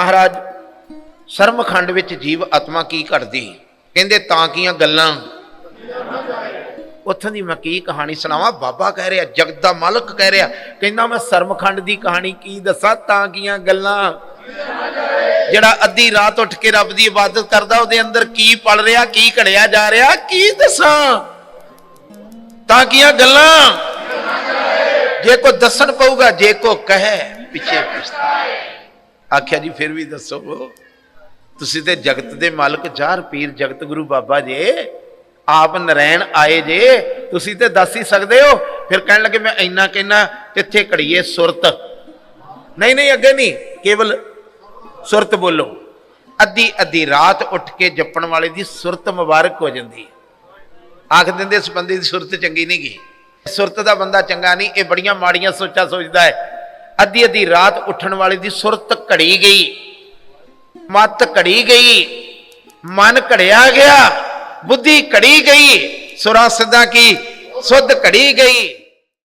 ਮਹਾਰਾਜ ਸ਼ਰਮਖੰਡ ਵਿੱਚ ਜੀਵ ਆਤਮਾ ਕੀ ਘਟਦੀ? ਕਹਿੰਦੇ ਤਾਂ ਕੀਆਂ ਗੱਲਾਂ? ਉੱਥੋਂ ਦੀ ਮੈਂ ਕੀ ਕਹਾਣੀ ਸੁਣਾਵਾਂ? ਬਾਬਾ ਕਹਿ ਰਿਹਾ, ਜਗਤ ਦਾ ਮਾਲਕ ਕਹਿ ਰਿਹਾ। ਕਹਿੰਦਾ ਮੈਂ ਸ਼ਰਮਖੰਡ ਦੀ ਕਹਾਣੀ ਕੀ ਦੱਸਾਂ? ਤਾਂ ਕੀਆਂ ਗੱਲਾਂ? ਜਿਹੜਾ ਅੱਧੀ ਰਾਤ ਉੱਠ ਕੇ ਰੱਬ ਦੀ ਇਬਾਦਤ ਕਰਦਾ, ਉਹਦੇ ਅੰਦਰ ਕੀ ਪਲ ਰਿਹਾ, ਕੀ ਘੜਿਆ ਜਾ ਰਿਹਾ, ਕੀ ਦੱਸਾਂ? ਤਾਂ ਕੀਆਂ ਗੱਲਾਂ? ਜੇ ਕੋ ਦੱਸਣ ਪਊਗਾ, ਜੇ ਕੋ ਕਹੇ, ਪਿੱਛੇ ਪਛਤਾਏ ਆਖਿਆ ਜੀ, ਫਿਰ ਵੀ ਦੱਸੋ। ਤੁਸੀਂ ਤੇ ਜਗਤ ਦੇ ਮਾਲਕ ਚਾਰ ਪੀਰ ਜਗਤ ਗੁਰੂ ਬਾਬਾ ਜੇ। ਆਪ ਨਰੈਣ ਆਏ ਜੇ, ਤੁਸੀਂ ਤੇ ਦੱਸ ਹੀ ਸਕਦੇ ਹੋ। ਫਿਰ ਕਹਿਣ ਲੱਗੇ, ਮੈਂ ਇੰਨਾ ਕਹਿਣਾ ਕਿੱਥੇ ਘੜੀਏ ਸੁਰਤ। ਨਹੀਂ ਨਹੀਂ, ਅੱਗੇ ਨਹੀਂ, ਕੇਵਲ ਸੁਰਤ ਬੋਲੋ। ਅੱਧੀ ਅੱਧੀ ਰਾਤ ਉੱਠ ਕੇ ਜਪਣ ਵਾਲੇ ਦੀ ਸੁਰਤ ਮੁਬਾਰਕ ਹੋ ਜਾਂਦੀ ਆਖ ਦਿੰਦੇ, ਇਸ ਬੰਦੇ ਦੀ ਸੁਰਤ ਚੰਗੀ ਨਹੀਂ ਗਈ ਸੁਰਤ ਦਾ ਬੰਦਾ ਚੰਗਾ ਨਹੀਂ, ਇਹ ਬੜੀਆਂ ਮਾੜੀਆਂ ਸੋਚਾਂ ਸੋਚਦਾ ਹੈ। ਅੱਧੀ ਅੱਧੀ ਰਾਤ ਉੱਠਣ ਵਾਲੇ ਦੀ ਸੁਰਤ ਘੜੀ ਗਈ। ਮਤ ਘੜੀ ਗਈ। ਮਨ ਘੜਿਆ ਗਿਆ। ਬੁੱਧੀ ਘੜੀ ਗਈ। ਸੁਰਾਂ ਸਿੱਧਾ ਕੀ? ਸੁੱਧ ਘੜੀ ਗਈ।